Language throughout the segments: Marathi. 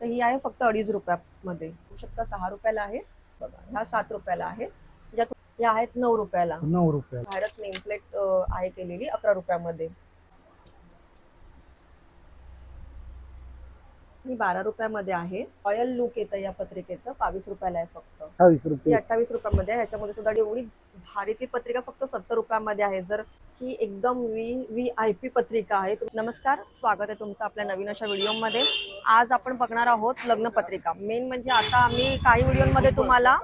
तर ही आहे फक्त अडीच रुपयामध्ये. बघू शकता सहा रुपयाला आहे. बघा ह्या सात रुपयाला आहे. ज्या या आहेत नऊ रुपयाला. नऊ रुपयाला. बाहेरच नेमप्लेट आहे केलेली अकरा रुपयामध्ये. ही बारा रुपयामध्ये आहे. रॉयल लुक येतं या पत्रिकेचं बावीस रुपयाला आहे फक्त. अठ्ठावीस ही रुपये अठ्ठावीस रुपयामध्ये आहे. ह्याच्यामध्ये सुद्धा एवढी भारी ती पत्रिका फक्त सत्तर रुपयामध्ये आहे. जर ही एकदम व्ही व्ही आय पी पत्रिका आहे नमस्कार स्वागत आहे तुमचं आपल्या नवीन अशा व्हिडिओमध्ये. आज आपण बघणार आहोत लग्न पत्रिका. मेन म्हणजे आता आम्ही काही व्हिडिओमध्ये तुम्हाला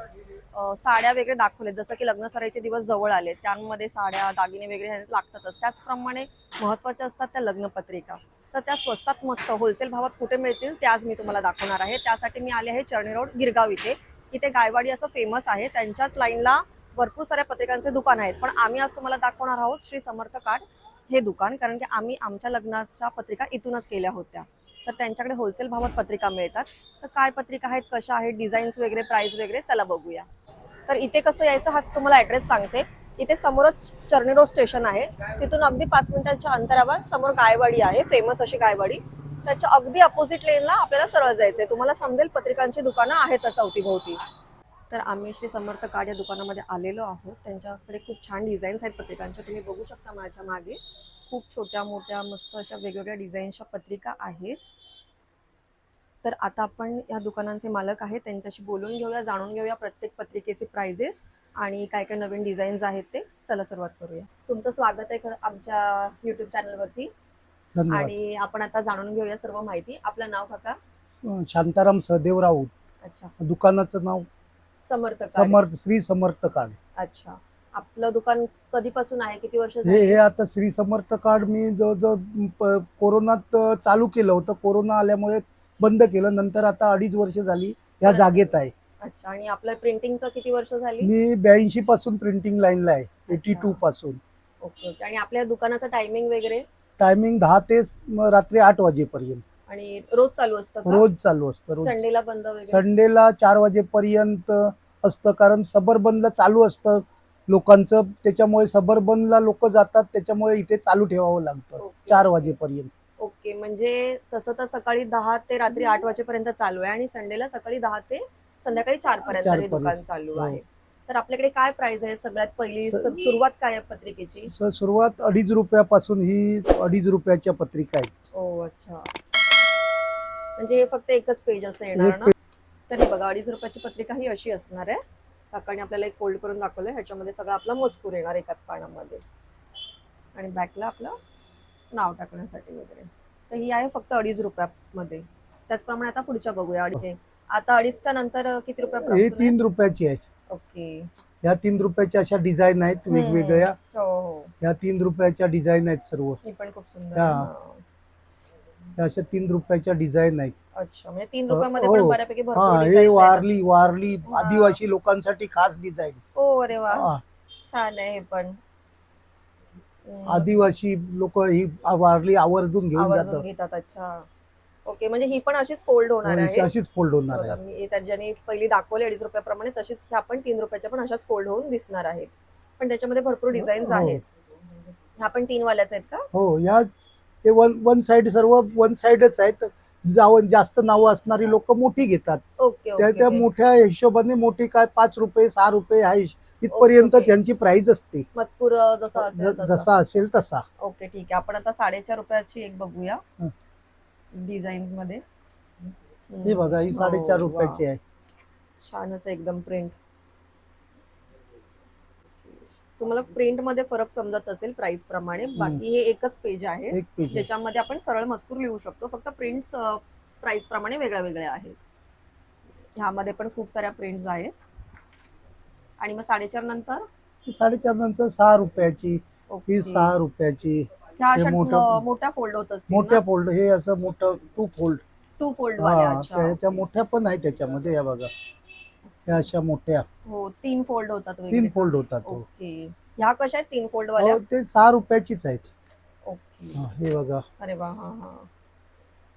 साड्या वेगळे दाखवले. जसं की लग्न सराईचे दिवस जवळ आले त्यांमध्ये साड्या दागिने वगैरे लागतातच. त्याचप्रमाणे महत्त्वाच्या असतात त्या लग्नपत्रिका तर त्या स्वस्तात मस्त होलसेल भावात कुठे मिळतील त्या आज मी तुम्हाला दाखवणार आहे. त्यासाठी मी आले आहे चर्णी रोड गिरगाव इथे. इथे गायवाडी असं फेमस आहे. त्यांच्याच लाईनला भरपूर साऱ्या पत्रिकांचे दुकान आहेत. पण आम्ही आज तुम्हाला दाखवणार आहोत श्री समर्थ कार्ड हे दुकान कारण की आम्ही आमच्या लग्नाच्या पत्रिका इथूनच केल्या होत्या. तर त्यांच्याकडे होलसेल भावात पत्रिका मिळतात. तर काय पत्रिका आहेत कशा आहेत डिझाईन्स वगैरे प्राइस वगैरे चला बघूया. तर इथे कसं यायचं हा तुम्हाला ऍड्रेस सांगते. इथे समोरच चर्नी रोड स्टेशन आहे. तिथून अगदी पाच मिनिटांच्या अंतरावर समोर गायवाडी आहे फेमस अशी गायवाडी. त्याच्या अगदी अपोजिट लेनला आपल्याला सरळ जायचंय. तुम्हाला समजेल पत्रिकांची दुकानं आहेत चौथीभोवती. तर आम्ही श्री समर्थ कार्ड या दुकानामध्ये आलेलो आहोत. त्यांच्याकडे खूप छान डिझाईन्स आहेत पत्रिकांच्या. तुम्ही बघू शकता माझ्या मागे. खूप छोट्या मोठ्या मस्त अशा वेगवेगळ्या डिझाईन्सच्या पत्रिका आहेत. तर आता आपण या दुकानांचे मालक आहेत त्यांच्याशी बोलून घेऊया जाणून घेऊया प्रत्येक पत्रिकेचे प्राइजेस आणि काय काय नवीन डिझाईन्स आहेत ते. चला सुरुवात करूया. तुमचं स्वागत आहे आमच्या युट्यूब चॅनलवरती आणि आपण आता जाणून घेऊया सर्व माहिती. आपलं नाव काका? शांताराम सहदेव राऊत. अच्छा. दुकानाचं नाव समर्थ. समर्थ श्री समर्थ कार्ड अच्छा. आपलं दुकान कधीपासून आहे? किती वर्ष हे हे आता श्री समर्थ कार्ड मी जवळजवळ प- कोरोनात चालू केलं होतं. कोरोना आल्यामुळे बंद केलं नंतर आता अडीच वर्ष झाली या. जागेत आहे. अच्छा आणि आपलं प्रिंटिंगचं किती वर्ष झाली? मी ब्याऐंशी पासून प्रिंटिंग लाईनला आहे एटी. टू पासून. Okay okay. आणि आपल्या दुकानाचं टायमिंग वगैरे? टायमिंग दहा ते म- रात्री आठ वाजेपर्यंत. आणि रोज चालू असतं का? रोज चालू असतं रोज. संडेला बंद वगैरे? संडेला चार वाजेपर्यंत असतं कारण सबरबनला चालू असतं. लोकांचं त्याच्यामुळे सबरबनला लोक जातात त्याच्यामुळे इथे चालू ठेवावं लागतं. ओके. चार वाजेपर्यंत. ओके म्हणजे तसं तर सकाळी दहा ते रात्री आठ वाजेपर्यंत चालू आहे आणि संडेला सकाळी दहा ते संध्याकाळी चार पर्यंत हे. दुकान चालू हो. आहे. तर आपल्याकडे काय प्राइस आहे सगळ्यात पहिली? सुरुवात काय आहे पत्रिकेची? स- सुरुवात अडीच रुपयापासून ही अडीच रुपयाच्या पत्रिका आहेत. ओ अच्छा. म्हणजे हे फक्त एकच पेज असं येणार ना? तर हे बघा अडीच रुपयाची पत्रिका ही अशी असणार आहे. काकाने आपल्याला एक फोल्ड करून दाखवलंय. ह्याच्यामध्ये सगळं आपला मजकूर येणार एकाच पानामध्ये. आणि बॅकला आपलं नाव टाकण्यासाठी वगैरे. तर ही आहे फक्त अडीच रुपयामध्ये. त्याचप्रमाणे आता पुढच्या बघूया. अडीच आता अडीचच्या नंतर किती हे रुपया तीन रुपयाची आहे. ओके. ह्या तीन रुपयाच्या अशा डिझाईन आहेत वेगवेगळ्या. हो हो. ह्या तीन रुपयाच्या डिझाईन आहेत सर्व. ही पण खूप सुंदर. हा. आहे. हा. ह्या अशा तीन रुपयाच्या डिझाईन आहेत. अच्छा म्हणजे तीन रुपयामध्ये हो. पण बऱ्यापैकी हा भरपूर हे designs आहेत. वारली वारली हा. आदिवासी लोकांसाठी खास डिझाईन. हो अरे वा. छान आहे हे पण. आदिवासी लोक ही वारली आवर्जून घेऊन आवर्जून जातात. घेतात अच्छा. ओके म्हणजे ही पण अशीच फोल्ड होणार आहे. अशीच फोल्ड होणार आहे. मी त्या ज्याने पहिली दाखवली अडीच रुपयाप्रमाणे तशीच ह्या पण तीन रुपयाच्या पण अशाच फोल्ड होऊन दिसणार आहेत. पण त्याच्यामध्ये भरपूर डिझाईन्स हो. आहेत. ह्या पण तीन वाल्याच आहेत का? हो या ते वन वन साइड सर्व वन साइडच आहेत. जावं जास्त नावं असणारी लोक मोठी घेतात. ओके त्या ओके त्या ओके. मोठ्या हिशोबाने मोठी काय पाच रुपये सहा रुपये हा हिश- इथपर्यंत ओके. त्यांची प्राइस असते. मजकूर जसा असेल तसा. जसा असेल तसा. ओके ठीक आहे. आपण आता साडेचार रुपयाची एक बघूया. हं. डिझाईन मध्ये. हे बघा ही हो, साडेचार वा. रुपयाची आहे. छानच आहे एकदम प्रिंट तुम्हाला प्रिंटमध्ये फरक समजत असेल प्राइस प्रमाणे. बाकी हे एकच पेज आहे. एक पेज. ज्याच्यामध्ये आपण सरळ मजकूर लिहू शकतो. फक्त प्रिंट्स प्राइस प्रमाणे वेगळ्या वेगळ्या आहेत. ह्यामध्ये पण खूप साऱ्या प्रिंट्स आहेत. आणि मग साडेचार नंतर? साडेचार नंतर सहा रुपयाची. ही सहा रुपयाची. मोठ्या फोल्ड होत मोठ्या फोल्ड हे असं मोठं टू फोल्ड टू फोल्ड त्या- त्या मोठ्या पण आहे त्याच्यामध्ये या बघा. या अशा मोठ्या. हो तीन फोल्ड होतात तीन फोल्ड होतात हो. ओके. ह्या कशा आहेत तीन फोल्ड वाल्या? ते सहा रुपयाचीच आहेत. ओके. हा, हे बघा. अरे वा हा हा.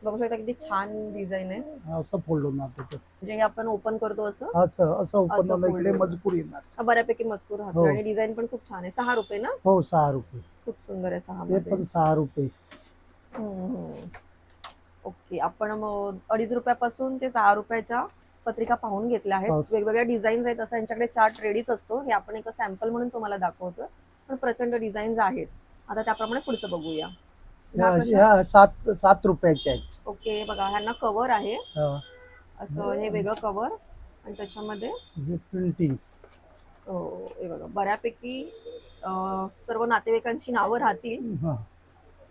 बघू शकता किती छान डिझाईन आहे. असं फोल्ड होणार म्हणजे हे आपण ओपन करतो असं? असं असं ओपन fold इकडे होणार. येणार. हा, बऱ्यापैकी मजकूर राहतो हो. आणि डिझाईन पण खूप छान आहे. सहा रुपये ना? हो सहा रुपये. खूप सुंदर आहे सहा मध्ये. पण सहा रुपये. ओके आपण मग अडीच रुपयापासून ते सहा रुपयाच्या पत्रिका पाहून घेतल्या आहेत. वेगवेगळ्या डिझाईन्स आहेत असं यांच्याकडे चार्ट रेडीच असतो. हे आपण एक सॅम्पल म्हणून तुम्हाला दाखवतोय. पण प्रचंड डिझाईन्स आहेत. आता त्याप्रमाणे पुढचं बघूया. ह्या कशा? ह्या सात सात रुपयाच्या आहेत. ओके बघा ह्यांना कव्हर आहे. हा. असं हे वेगळं कव्हर आणि त्याच्यामध्ये हे प्रिंटिंग अं, हे बघा बऱ्यापैकी अं, सर्व नातेवाईकांची नावं राहतील. हा.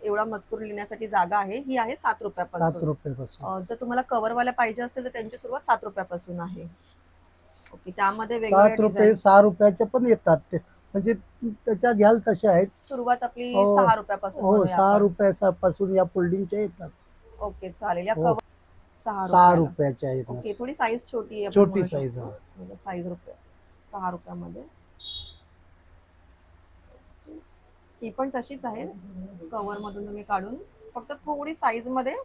एवढा मजकूर लिहिण्यासाठी जागा आहे. ही आहे सात सात रुपयापासून. रुपयापासून अं, जर तुम्हाला कव्हरवाल्या पाहिजे असेल तर त्यांची सुरुवात सात रुपयापासून आहे. ओके त्यामध्ये सात रुपये सहा रुपयाच्या पण येतात ते. म्हणजे त्याच्या घ्याल तशा आहेत. सुरुवात आपली हो. सहा रुपयापासून हो सहा आपण. रुपयापासून या फोल्डिंगच्या येतात. ओके चालेल. या हो. कव्हर सहा रुपयाला. रुपयाच्या आहेत ओके थोडी साईज छोटी आहे छोटी size, साईज रुपये. सहा रुपयामध्ये. ही पण तशीच आहे. कव्हर मधून तुम्ही काढून फक्त थोडी साईजमध्ये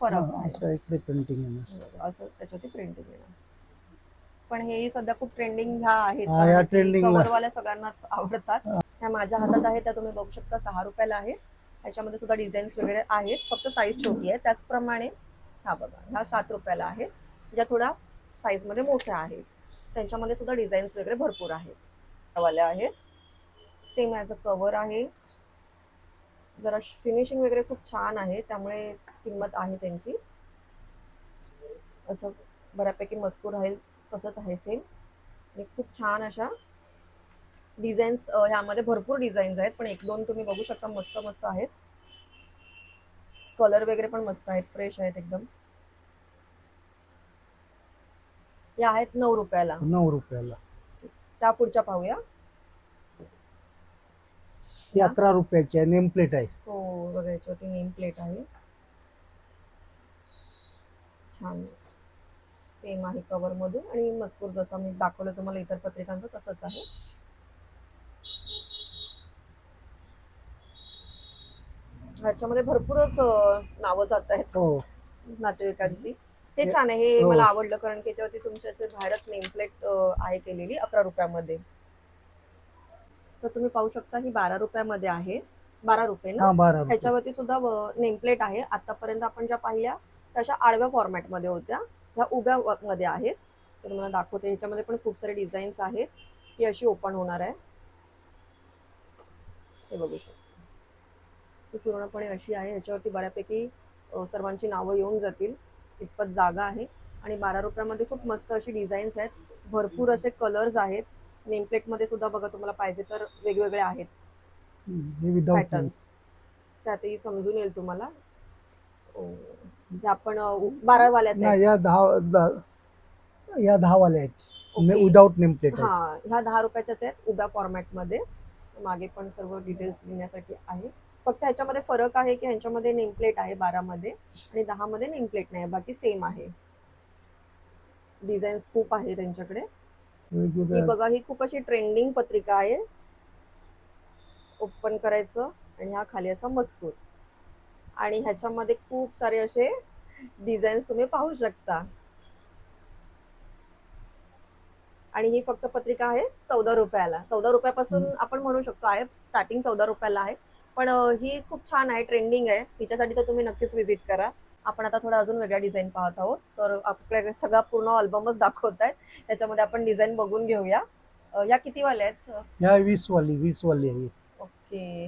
फरक हा, आहे. असं इकडे प्रिंटिंग येणार. असं त्याच्यावरती प्रिंटिंग येणार. पण हे सध्या खूप ट्रेंडिंग ह्या आहेत. हा, ह्या trending ला. कव्हरवाल्या सगळ्यांनाच आवडतात. ह्या माझ्या हातात आहे त्या तुम्ही बघू शकता सहा रुपयाला आहे ह्याच्यामध्ये सुद्धा डिझाईन्स वगैरे आहेत. फक्त साईज छोटी आहे. त्याचप्रमाणे हा बघा ह्या सात रुपयाला आहेत. ज्या थोड्या साईजमध्ये मोठ्या आहेत. त्यांच्यामध्ये सुद्धा डिझाईन्स वगैरे भरपूर आहेत. वाल्या आहेत. सेम ॲज अ कव्हर आहे. जरा फिनिशिंग वगैरे खूप छान आहे. त्यामुळे किंमत आहे त्यांची. असं बऱ्यापैकी मजकूर राहील. तसंच आहे सेम आणि खूप छान अशा डिझाईन्स ह्यामध्ये भरपूर डिझाईन्स आहेत पण एक दोन तुम्ही बघू शकता मस्त मस्त आहेत. कलर वगैरे पण मस्त आहेत फ्रेश आहेत एकदम. या आहेत नऊ रुपयाला. नऊ रुपयाला. त्या पुढच्या पाहूया. अकरा रुपयाची आहे नेम प्लेट आहे. हो बघा याच्यावरती नेम प्लेट आहे. छान. सेम आहे कव्हर मधून. आणि मजकूर जसा मी दाखवलं तुम्हाला इतर पत्रिकांचं तसंच आहे. ह्याच्यामध्ये भरपूरच नावं जात आहेत. हो. नातेवाईकांची. हे छान आहे. हे हो. मला आवडलं कारण की याच्यावरती तुमची असे बाहेरच नेम प्लेट आहे केलेली अकरा रुपयामध्ये. तर तुम्ही पाहू शकता ही बारा रुपयामध्ये आहे. बारा रुपये ना? ह्याच्यावरती सुद्धा नेमप्लेट आहे. आतापर्यंत आपण ज्या पाहिल्या तशा आडव्या फॉर्मॅटमध्ये होत्या. ह्या उभ्या मध्ये आहेत. तर मला दाखवते ह्याच्यामध्ये पण खूप सारे डिझाईन्स आहेत ही अशी ओपन होणार आहे. हे बघू शकता. पूर्णपणे अशी आहे ह्याच्यावरती बऱ्यापैकी सर्वांची नावं येऊन जातील. इतपत जागा आहे. आणि बारा रुपयामध्ये खूप मस्त अशी डिझाईन्स आहेत. भरपूर असे कलर्स आहेत. नेमप्लेटमध्ये सुद्धा बघा तुम्हाला पाहिजे तर वेगवेगळे आहेत. हे पॅटर्न्स त्यातही समजून येईल तुम्हाला. हे आपण बारा वाल्याचे नाही या दहा या दहा वाल्या आहेत. विदाउट नेम प्लेट हा ह्या दहा रुपयाच्याच आहेत उभ्या फॉर्मॅटमध्ये मागे पण सर्व डिटेल्स लिहिण्यासाठी आहे. फक्त ह्याच्यामध्ये फरक आहे की ह्याच्यामध्ये नेमप्लेट आहे बारामध्ये आणि दहा मध्ये नेमप्लेट नाही. बाकी सेम आहे. डिझाईन्स खूप आहे त्यांच्याकडे. ही वेगवेगळ्या बघा ही खूप अशी ट्रेंडिंग पत्रिका आहे. ओपन करायचं आणि हा खाली असा मजकूर. आणि ह्याच्यामध्ये खूप सारे असे डिझाईन्स तुम्ही पाहू शकता. आणि ही फक्त पत्रिका आहे चौदा रुपयाला. चौदा रुपयापासून आपण म्हणू शकतो आहे स्टार्टिंग चौदा रुपयाला आहे. पण ही खूप छान आहे ट्रेंडिंग आहे. हिच्यासाठी तर तुम्ही नक्कीच व्हिजिट करा. आपण आता थोडा अजून वेगळ्या डिझाईन पाहत आहोत. तर आपल्याकडे सगळा पूर्ण अल्बमच दाखवत आहेत. त्याच्यामध्ये आपण डिझाईन बघून घेऊया. या किती वाल्या आहेत? ह्या वीस वाली वीस वाली आहे. ओके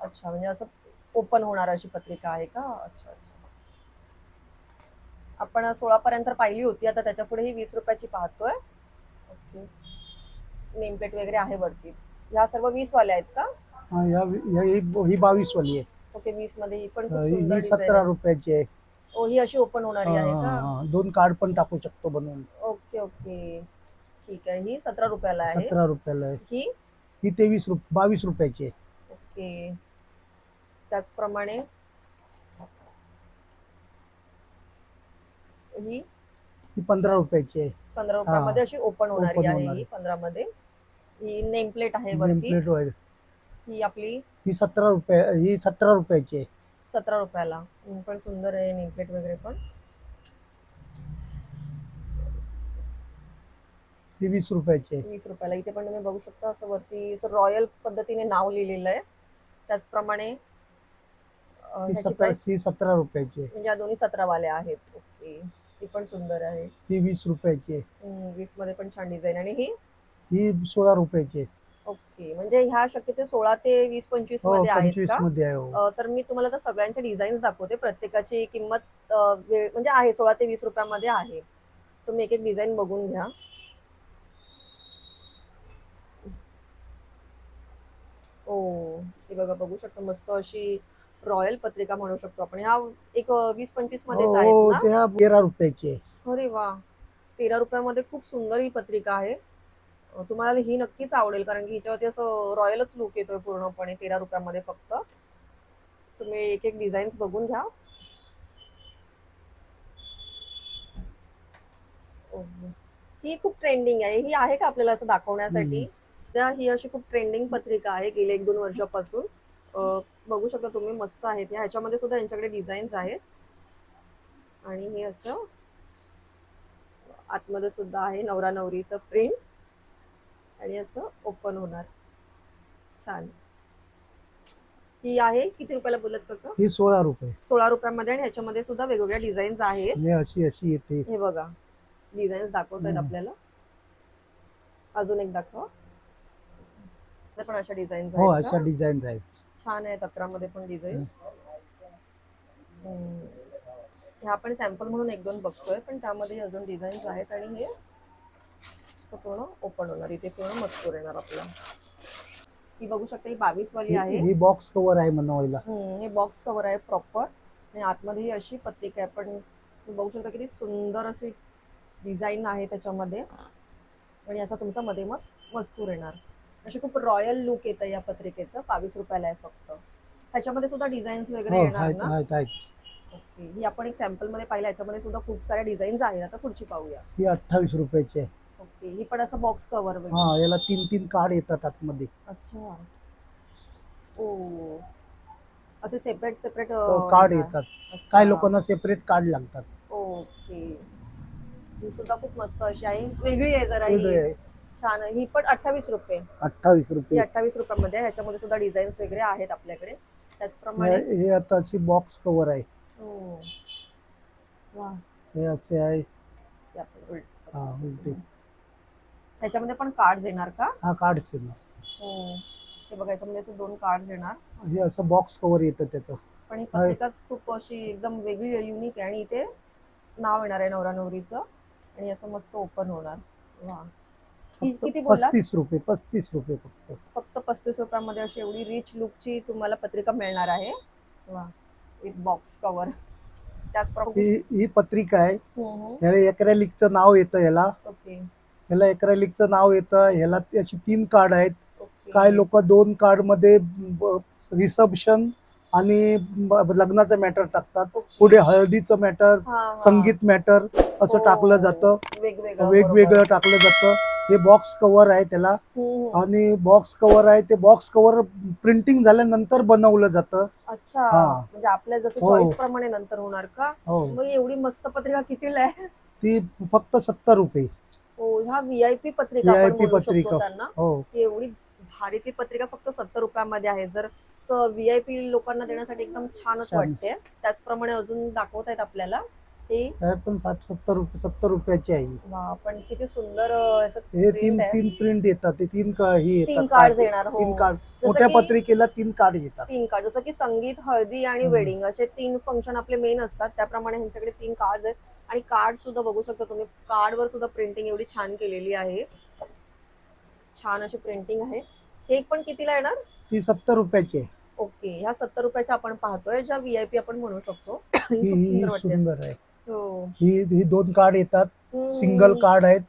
अच्छा म्हणजे असं ओपन होणार अशी पत्रिका आहे का? अच्छा अच्छा. आपण सोळा पर्यंत पाहिली होती आता त्याच्या पुढे ही वीस रुपयाची पाहतोय. ओके. नेमप्लेट वगैरे आहे वरती. ह्या सर्व वीस वाल्या आहेत का? हा, या या- ही ही बावीस वाली आहे. ओके वीसमध्ये ही पण खूप ही सुंदर ही design सतरा आहे. रुपयाची आहे. ओ ही अशी ओपन होणारी आहे हा, का? हा, दोन कार्ड पण टाकू शकतो बनवून. Okay okay. ठीक आहे. ही सतरा रुपयाला आहे. सतरा रुपयाला आहे. ही? ही तेवीस रुप बावीस रुपयाची आहे. ओके. त्याचप्रमाणे ही पंधरा रुपयाची आहे. पंधरा रुपयामध्ये अशी ओपन होणारी आहे होणारी. ही पंधरा मध्ये ही नेम प्लेट आहे वरती. नेमप्लेट ही आपली ही सतरा रुपये ही सतरा रुपयाची आहे. सतरा रुपयाला. पण सुंदर आहे नेम प्लेट वगैरे पण. ही वीस रुपयाची आहे. वीस रुपयाला. इथे पण तुम्ही बघू शकता असं वरती असं रॉयल पद्धतीने नाव लिहिलेलं आहे. त्याचप्रमाणे ही ह्याची सतरा price ही सतरा रुपयाची आहे. म्हणजे या दोन्ही सतरा वाल्या आहेत. ओके. ही पण सुंदर आहे. ही वीस रुपयाची आहे. वीसमध्ये पण छान डिझाईन आणि ही? ही सोळा रुपयाची आहे. ओके. म्हणजे ह्या शक्यतो सोळा ते वीस पंचवीस हो मध्ये आहेत पंचवीस का मध्ये आहे हो. अ, तर मी तुम्हाला आता सगळ्यांच्या डिझाईन्स दाखवते. प्रत्येकाची किंमत अ, वे- म्हणजे आहे सोळा ते वीस रुपयामध्ये आहे. तुम्ही एक एक डिझाईन बघून घ्या. ओ हे बघा बघू शकता मस्त अशी रॉयल पत्रिका म्हणू शकतो आपण. ह्या एक वीस पंचवीस मध्येच हो आहेत ना? त्या तेरा रुपयाची. आहे अरे वा. तेरा रुपयामध्ये खूप सुंदर ही पत्रिका आहे. अ, तुम्हाला ही नक्कीच आवडेल कारण की हिच्यावरती असं रॉयलच लुक येतोय पूर्णपणे तेरा रुपयामध्ये फक्त. तुम्ही एक एक डिझाईन्स बघून घ्या. ही खूप ट्रेंडिंग आहे. ही आहे का आपल्याला असं दाखवण्यासाठी? त्या ही अशी खूप ट्रेंडिंग पत्रिका आहे गेल्या एक दोन वर्षापासून. बघू शकता तुम्ही मस्त आहेत. ह्याच्यामध्ये सुद्धा यांच्याकडे डिझाईन्स आहेत. आणि हे असं आतमध्ये सुद्धा आहे नवरा नवरीचं प्रिंट आणि असं ओपन होणार. छान. ही आहे किती रुपयाला बोलत काका? ही सोळा रुपये. सोळा रुपयामध्ये आणि ह्याच्यामध्ये सुद्धा वेगवेगळ्या डिझाईन्स आहेत. अशी अशी येते. हे बघा. डिझाईन्स दाखवत आहेत हम्म. आपल्याला. अजून एक दाखवा. पण अशा डिझाईन्स हो अशा का? डिझाईन आहेत. छान आहेत अकरामध्ये पण डिझाईन ह्या आपण सॅम्पल म्हणून एक दोन बघतोय पण त्यामध्ये अजून डिझाईन्स आहेत आणि हे पूर्ण ओपन होणार. इथे पूर्ण मजकूर येणार आपला. ही बघू शकता ही बावीस वाली आहे. ही बॉक्स कव्हर आहे हम्म, हे बॉक्स कव्हर आहे प्रॉपर आणि आतमध्ये ही अशी पत्रिका आहे पण तुम्ही बघू शकता किती सुंदर अशी डिझाईन आहे त्याच्यामध्ये. आणि असा तुमचा मध्ये मग मजकूर येणार. अशी खूप रॉयल लुक येतं या पत्रिकेचं बावीस रुपयाला आहे फक्त. ह्याच्यामध्ये सुद्धा डिझाईन्स वगैरे हो येणार ना? ओके ही आपण एक सॅम्पलमध्ये पाहिलं याच्यामध्ये सुद्धा खूप साऱ्या डिझाईन्स आहेत आता पुढची पाहूया. ही अठ्ठावीस रुपयाची आहे. ओके ही पण असं बॉक्स कव्हर हा याला तीन तीन कार्ड येतात आतमध्ये. अच्छा. ओ असे सेपरेट सेपरेट कार्ड येतात. काय लोकांना सेपरेट कार्ड लागतात. ओके. ही सुद्धा खूप मस्त अशी आहे. वेगळी आहे जरा ही. छान आहे. ही पण अठ्ठावीस रुपये. अठ्ठावीस ही रुपये अठ्ठावीस रुपयामध्ये आहे. ह्याच्यामध्ये सुद्धा डिझाईन्स वगैरे आहेत आपल्याकडे. त्याचप्रमाणे हे हे आता अशी बॉक्स कव्हर आहे. हो. वा. हे असे आहे. आपण उलट- हा उलटे. ह्याच्यामध्ये पण कार्ड येणार का? हा कार्डच येणार. हो. हे बघा याच्यामध्ये असे दोन कार्ड येणार. हे असं बॉक्स कव्हर येतं त्याचं. पण ही पत्रिकाच खूप अशी एकदम वेगळी युनिक आहे. आणि इथे नाव येणार आहे नवरा नवरीचं आणि असं मस्त ओपन होणार. वा. किती पस्तीस रुपये पस्तीस रुपये फक्त. फक्त पस्तीस रुपयामध्ये अशी एवढी रिच लुकची तुम्हाला पत्रिका मिळणार आहे. वा एक बॉक्स कव्हर त्याचप्रमाणे ही ही पत्रिका आहे. हम्म, ह्याला एक्रेलिकचं नाव येतं ह्याला. ओके. ह्याला एक्रेलिकचं नाव येतं. ह्याला अशी तीन कार्ड आहेत. ओके. काय लोक दोन कार्डमध्ये रिसेप्शन आणि ब- लग्नाचं मॅटर टाकतात. ओके. पुढे हळदीचं मॅटर हा, हा. संगीत मॅटर असं हो. टाकलं जातं. वेगवेगळं वेगवेगळं बरोबर. टाकलं जातं. हे बॉक्स कव्हर आहे त्याला. हम्म, हम्म. आणि बॉक्स कव्हर आहे ते बॉक्स कव्हर प्रिंटिंग झाल्यानंतर बनवलं जातं. अच्छा. हा. म्हणजे आपल्या जसं हो. चॉईस प्रमाणे नंतर होणार का? हो. मग एवढी मस्त पत्रिका कितीला आहे? ती फक्त सत्तर रुपये. हो ह्या व्हीआयपी पत्रिका आपण VIP म्हणू शकतो पत्रिका. त्यांना. हो. की एवढी भारी ती पत्रिका फक्त सत्तर रुपयामध्ये आहे. जर व्हीआयपी लोकांना देण्यासाठी एकदम छानच छान. वाटते. त्याचप्रमाणे अजून दाखवत आहेत आपल्याला. ही हे पण सात सत्तर रुपये सत्तर रुपयाची आहे. वा, पण किती सुंदर अं, याचं हे print तीन आहे. तीन प्रिंट येतात ते तीन का- ही तीन येतात कार्ड card. येणार हो. तीन कार्ड जसं मोठ्या की- पत्रिकेला तीन कार्ड येतात. तीन कार्ड जसं की संगीत हळदी आणि हम्म. वेडिंग असे तीन फंक्शन आपले मेन असतात. त्याप्रमाणे ह्यांच्याकडे तीन कार्ड आहेत. आणि कार्ड सुद्धा बघू शकता तुम्ही. कार्ड वर सुद्धा प्रिंटिंग एवढी छान केलेली आहे. छान अशी प्रिंटिंग आहे. हे पण कितीला येणार? ती सत्तर रुपयाची आहे. ओके. ह्या सत्तर रुपयाच्या आपण पाहतोय. ज्या व्हीआयपी आपण म्हणू शकतो. ही ही ही वाटते. सुंदर आहे. हो. ही ही दोन कार्ड येतात. सिंगल कार्ड आहेत.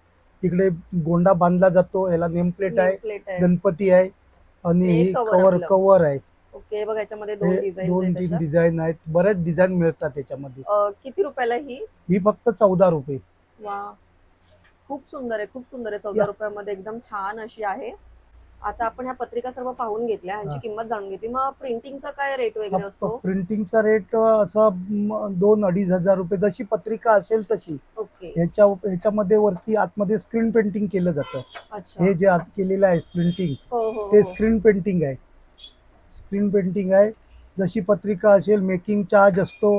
इकडे गोंडा बांधला जातो. याला नेम प्लेट आहे. गणपती आहे. आणि हे ही आपलं. कव्हर आहे. ओके बघा याच्यामध्ये दोन हे तीन डिझाईन आहेत. बरेच डिझाईन मिळतात त्याच्यामध्ये किती रुपयाला ही? ही फक्त चौदा रुपये. वा. खूप सुंदर आहे खूप सुंदर आहे. चौदा या. रुपयामध्ये एकदम छान अशी आहे. आता आपण ह्या पत्रिका सर्व पाहून घेतल्या ह्यांची. किंमत जाणून घेतली. मग प्रिंटिंगचा काय रेट वगैरे असतो? प्रिंटिंगचा रेट असा दोन अडीच हजार रुपये जशी पत्रिका असेल तशी. ओके. ह्याच्या ह्याच्यामध्ये वरती आतमध्ये स्क्रीन पेंटिंग केलं जातं. अच्छा. हे जे आत केलेलं आहे प्रिंटिंग हो हो ते हो. स्क्रीन पेंटिंग आहे. स्क्रीन पेंटिंग आहे. जशी पत्रिका असेल मेकिंग चार्ज असतो.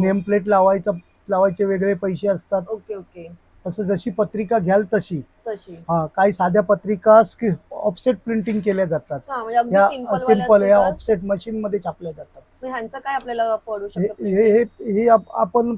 नेम प्लेट लावायचा लावायचे वेगळे पैसे असतात. Okay okay. असं जशी पत्रिका घ्याल तशी. तशी. हा काही साध्या पत्रिका ऑफसेट प्रिंटिंग केल्या जातात. हा म्हणजे अगदी ह्या सिंपल या ऑफसेट मशीन मध्ये छापल्या जातात. ह्यांचं काय आपल्याला पडू हे शकतं हे हे- हे आप- आपण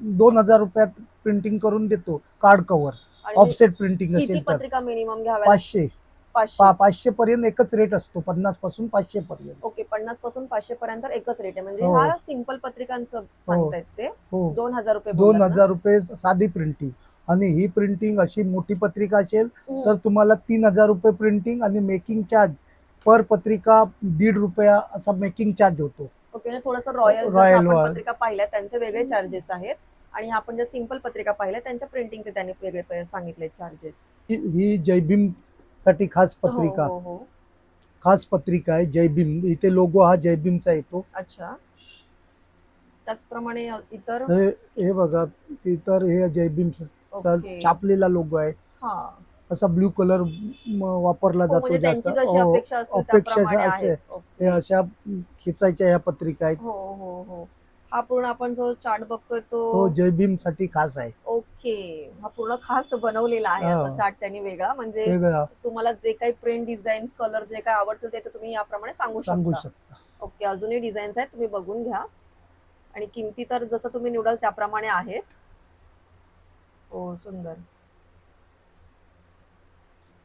दोन हजार रुपयात प्रिंटिंग करून देतो कार्ड कव्हर आणि ऑफसेट प्रिंटिंग किती असेल तर. पत्रिका मिनिमम घ्याव्या पाचशे. पाचशे. पा- पाचशे पर्यंत एकच रेट असतो पन्नासपासून पाचशे पर्यंत. ओके पन्नासपासून पाचशे पर्यंत एकच रेट आहे. म्हणजे हो. हा सिंपल पत्रिकांचं सांगतायत ते. हो. दोन हजार रुपये दोन बोललात ना? हजार रुपये साधी प्रिंटिंग आणि ही प्रिंटिंग अशी मोठी पत्रिका असेल. तर तुम्हाला तीन हजार रुपये प्रिंटिंग आणि मेकिंग चार्ज पर पत्रिका दीड रुपया असा मेकिंग चार्ज होतो. ओके थोडंसं रॉयल रॉयल पत्रिका पाहिल्या त्यांचे वेगळे चार्जेस आहेत. आणि आपण ज्या सिंपल पत्रिका पाहिल्या त्यांच्या प्रिंटिंगचे त्यांनी वेगळे सांगितले चार्जेस ही ही जयभीमसाठी खास पत्रिका. हो हो. खास पत्रिका आहे जयभीम इथे लोगो हा जयभीमचा येतो. अच्छा. त्याचप्रमाणे इतर? हे हे बघा इतर हे जयभीमचा छापलेला लोगो आहे. हा. असा ब्ल्यू कलर वापरला हो, जातो म्हणजे जास्त. हो, अपेक्षा असे-. हे अशा खेचायच्या ह्या पत्रिका आहेत. हो हो हो. हा पूर्ण आपण जो चार्ट बघतोय तो जयभीमसाठी खास आहे. ओके. हा पूर्ण खास बनवलेला आहे. असा चार्ट त्यांनी वेगळा. म्हणजे तुम्हाला जे काही प्रिंट डिझाईन कलर जे काही आवडतील ते तुम्ही याप्रमाणे सांगू शकता. ओके. अजूनही डिझाईन्स आहेत तुम्ही बघून घ्या. आणि किमती तर जसं तुम्ही निवडाल त्याप्रमाणे आहेत. हो सुंदर.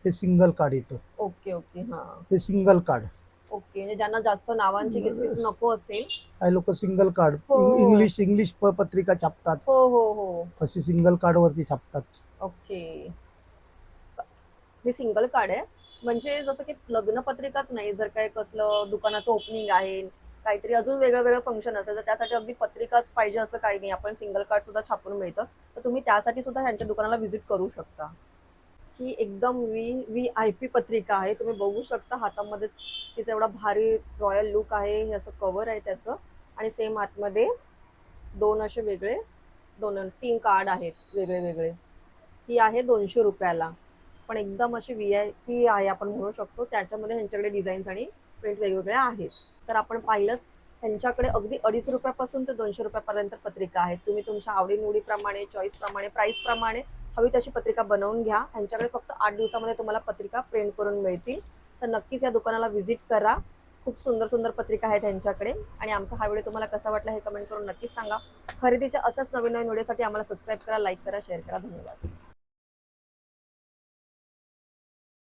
हे सिंगल कार्ड येतं. ओके ओके हा. हे सिंगल कार्ड ओके म्हणजे ज्यांना जास्त नावांची किचकिच नको असेल. काही लोक सिंगल कार्ड हो. इंग्लिश इंग्लिश प- पत्रिका छापतात. हो हो हो. अशी सिंगल कार्ड वरती छापतात. ओके. हे सिंगल कार्ड आहे. म्हणजे जसं की लग्न पत्रिकाच नाही जर काय कसलं दुकानाचं ओपनिंग आहे काहीतरी अजून वेगळं वेगळं फंक्शन असेल तर त्यासाठी अगदी पत्रिकाच पाहिजे असं काही नाही. आपण सिंगल कार्ड सुद्धा छापून मिळतं. तर तुम्ही त्यासाठी सुद्धा ह्यांच्या दुकानाला व्हिजिट करू शकता. ही एकदम वी व्ही आय पी पत्रिका आहे. तुम्ही बघू शकता हातामध्येच तिचा एवढा भारी रॉयल लुक आहे. हे असं कवर आहे त्याचं. आणि सेम आतमध्ये दोन असे वेगळे दोन तीन कार्ड आहेत वेगळे वेगळे ही आहे दोनशे रुपयाला. पण एकदम अशी व्ही आय पी आहे आपण म्हणू शकतो. त्याच्यामध्ये ह्यांच्याकडे डिझाईन्स आणि प्रिंट वेगवेगळ्या आहेत. तर आपण पाहिलं त्यांच्याकडे अगदी अडीच रुपयापासून ते दोनशे रुपयापर्यंत पत्रिका आहेत. तुम्ही तुमच्या आवडीनिवडीप्रमाणे चॉईस प्रमाणे प्राइस प्रमाणे हवी तशी पत्रिका बनवून घ्या. त्यांच्याकडे फक्त आठ दिवसामध्ये तुम्हाला पत्रिका प्रिंट करून मिळतील. तर नक्कीच या दुकानाला व्हिजिट करा. खूप सुंदर सुंदर पत्रिका आहेत त्यांच्याकडे. आणि आमचा हा व्हिडिओ तुम्हाला कसा वाटला हे कमेंट करून नक्कीच सांगा. खरेदीच्या असंच नवीन नवीन व्हिडिओसाठी आम्हाला सबस्क्राईब करा लाईक करा शेअर करा. धन्यवाद.